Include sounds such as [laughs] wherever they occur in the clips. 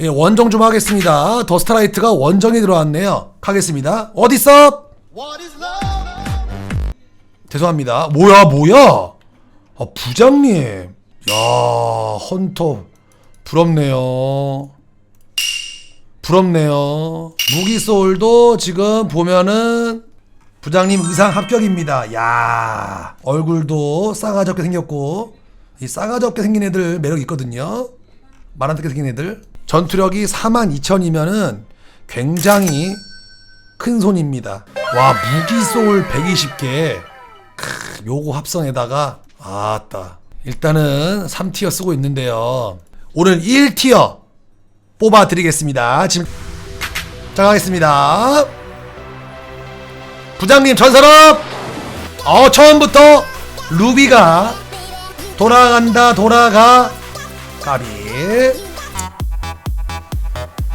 예, 원정 좀 하겠습니다. 더스트라이트가 원정이 들어왔네요. 가겠습니다. 어딨어? 죄송합니다. 뭐야, 뭐야? 아, 부장님. 야, 헌터. 부럽네요. 부럽네요. 무기 소울도 지금 보면은 부장님 의상 합격입니다. 야 얼굴도 싸가지 없게 생겼고 이 싸가지 없게 생긴 애들 매력 있거든요. 말안 듣게 생긴 애들. 전투력이 4만 2천이면은 굉장히 큰 손입니다. 와 무기 소울 120개. 크, 요거 합성에다가 아따 일단은 3티어 쓰고 있는데요. 오늘 1티어 뽑아 드리겠습니다. 지금 자 가겠습니다. 부장님 전설업 어 처음부터 루비가 돌아간다 돌아가 까비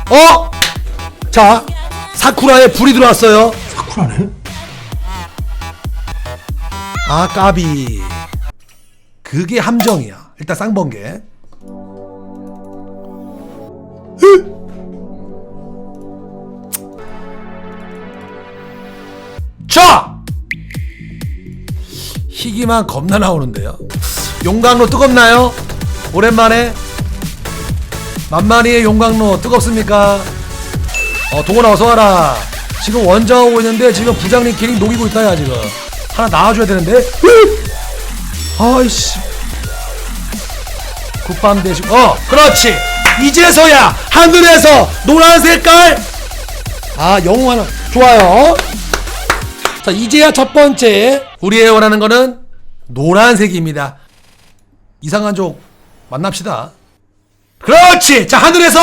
어? 자 사쿠라에 불이 들어왔어요. 사쿠라네? 아 까비. 그게 함정이야. 일단 쌍번개 자! 희귀만 겁나 나오는데요? 용광로 뜨겁나요? 오랜만에 만만히의 용광로 뜨겁습니까? 어 동원아 어서와라. 지금 원정하고 있는데 지금 부장님 괜히 녹이고 있다야 지금. 하나 나와줘야 되는데. 아이씨. 굿밤 대신 어 그렇지. 이제서야 하늘에서 노란 색깔. 아 영웅 하나. 좋아요. 자 이제야 첫 번째 우리의 원하는 거는 노란색입니다. 이상한 족 만납시다 그렇지. 자 하늘에서.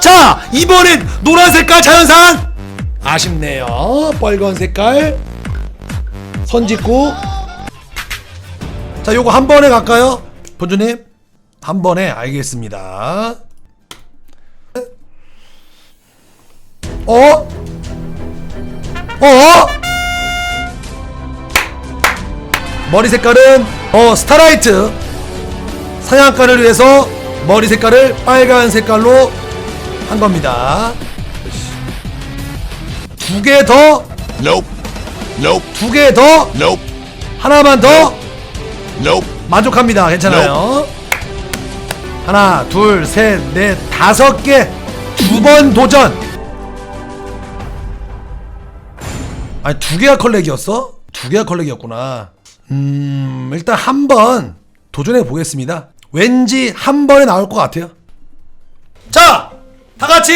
자 이번엔 노란 색깔 자연산. 아쉽네요. 빨간 색깔. 선짓국 자 요거 한 번에 갈까요? 본주님? 한 번에. 알겠습니다. 어? 어? 머리 색깔은 어 스타라이트. 사냥감을 위해서 머리 색깔을 빨간 색깔로 한 겁니다. 두 개 더, Nope. Nope. 두 개 더, Nope. 하나만 더 Nope. 만족합니다. 괜찮아요. 하나, 둘, 셋, 넷, 다섯 개. 두 번 도전. 아니 두 개가 컬렉이었어? 두 개가 컬렉이었구나. 음, 일단 한 번 도전해 보겠습니다. 왠지 한 번에 나올 것 같아요. 자, 다 같이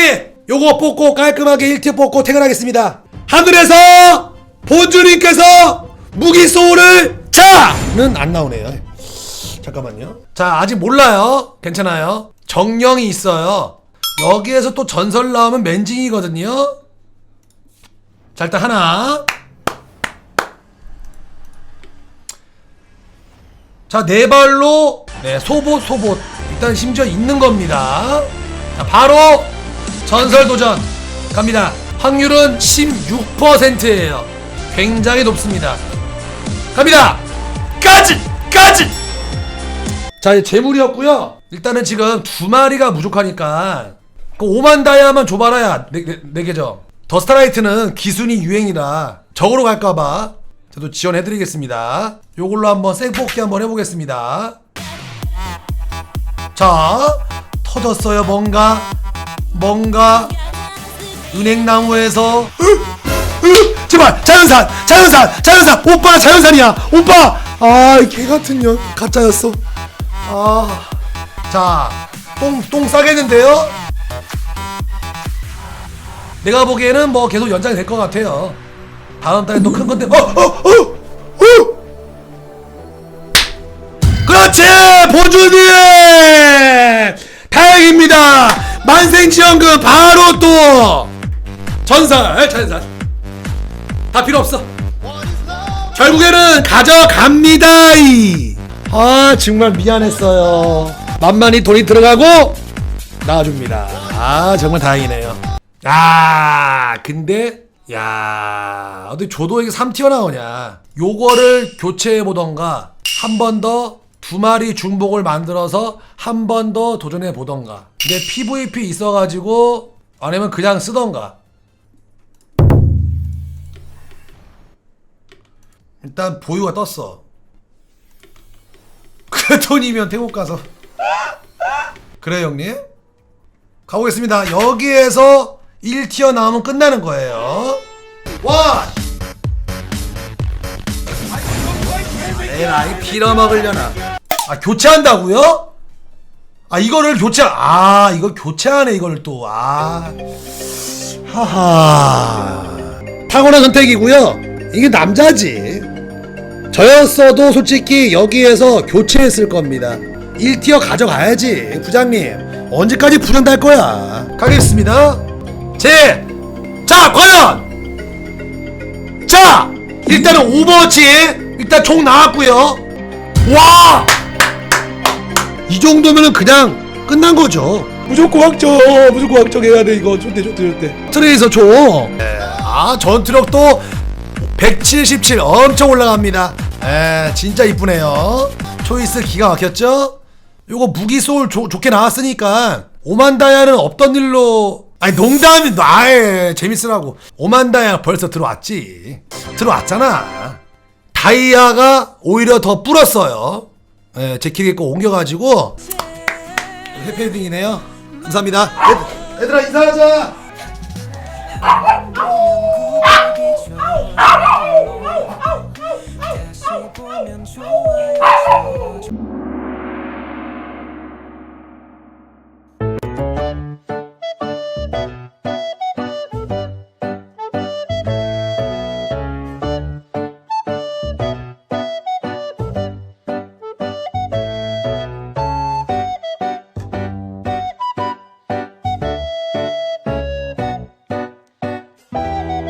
요거 뽑고 깔끔하게 1티 뽑고 퇴근하겠습니다. 하늘에서 본주님께서 무기 소울을 자는 안 나오네요. 잠깐만요. 자, 아직 몰라요. 괜찮아요. 정령이 있어요. 여기에서 또 전설 나오면 맨징이거든요. 자, 일단 하나. 자, 네 발로 네, 소봇 소봇. 일단 심지어 있는 겁니다. 자, 바로 전설 도전 갑니다. 확률은 16%예요. 굉장히 높습니다. 갑니다. 까지! 까지! 자, 이제 재물이었고요. 일단은 지금 두 마리가 부족하니까 그 5만 다이아만 줘봐라야 네, 네, 네 개죠. 더 스타라이트는 기순이 유행이라 적으로 갈까봐 저도 지원해드리겠습니다. 요걸로 한번 생 뽑기 한번 해보겠습니다. 자, 터졌어요. 뭔가, 뭔가 은행나무에서 제발 자연산, 자연산, 자연산. 오빠 자연산이야. 오빠. 아, 개 같은 년 가짜였어. 아, 자, 똥, 똥 싸겠는데요? 내가 보기에는 뭐 계속 연장이 될 것 같아요. 다음 달에 또 큰 건데, 어, 어, 어, 어! 그렇지! 보주님! 다행입니다! 만생지원금 바로 또! 전설, 전설. 다 필요 없어. 결국에는 가져갑니다! 아, 정말 미안했어요. 만만히 돈이 들어가고, 나와줍니다. 아, 정말 다행이네요. 아, 근데, 야, 어디 조도에게 3티어 나오냐. 요거를 교체해 보던가, 한 번 더, 두 마리 중복을 만들어서 한 번 더 도전해 보던가. 근데 PVP 있어가지고 아니면 그냥 쓰던가. 일단 보유가 떴어. [laughs] 그 돈이면 태국 가서. 그래 형님. 가보겠습니다. 여기에서 1티어 나오면 끝나는 거예요. 와! 에라이 빌어먹으려나. 아 교체한다고요? 아 이거를 교체 아 이걸 교체하네 이걸 또 아. 하하. 탁월한 선택이고요. 이게 남자지. 저였어도 솔직히 여기에서 교체했을 겁니다. 1티어 가져가야지, 부장님. 언제까지 부장 달 거야? 가겠습니다. 제! 자, 과연! 자! 일단은 오버워치! 일단 총 나왔고요 와! 이 정도면은 그냥 끝난 거죠. 무조건 확정! 무조건 확정해야 돼, 이거. 좋대, 좋대, 좋대. 트레이서 총! 아, 전투력도 177 엄청 올라갑니다. 에, 진짜 이쁘네요. 초이스 기가 막혔죠? 요거 무기 소울 조- 좋게 나왔으니까 5만 다이아는 없던 일로 아니 농담이 아예 재밌으라고 5만 다이아 벌써 들어왔지 들어왔잖아 다이아가 오히려 더 불었어요 예, 제 길에 거 옮겨가지고 해패딩이네요. 감사합니다. 얘, 들아 인사하자.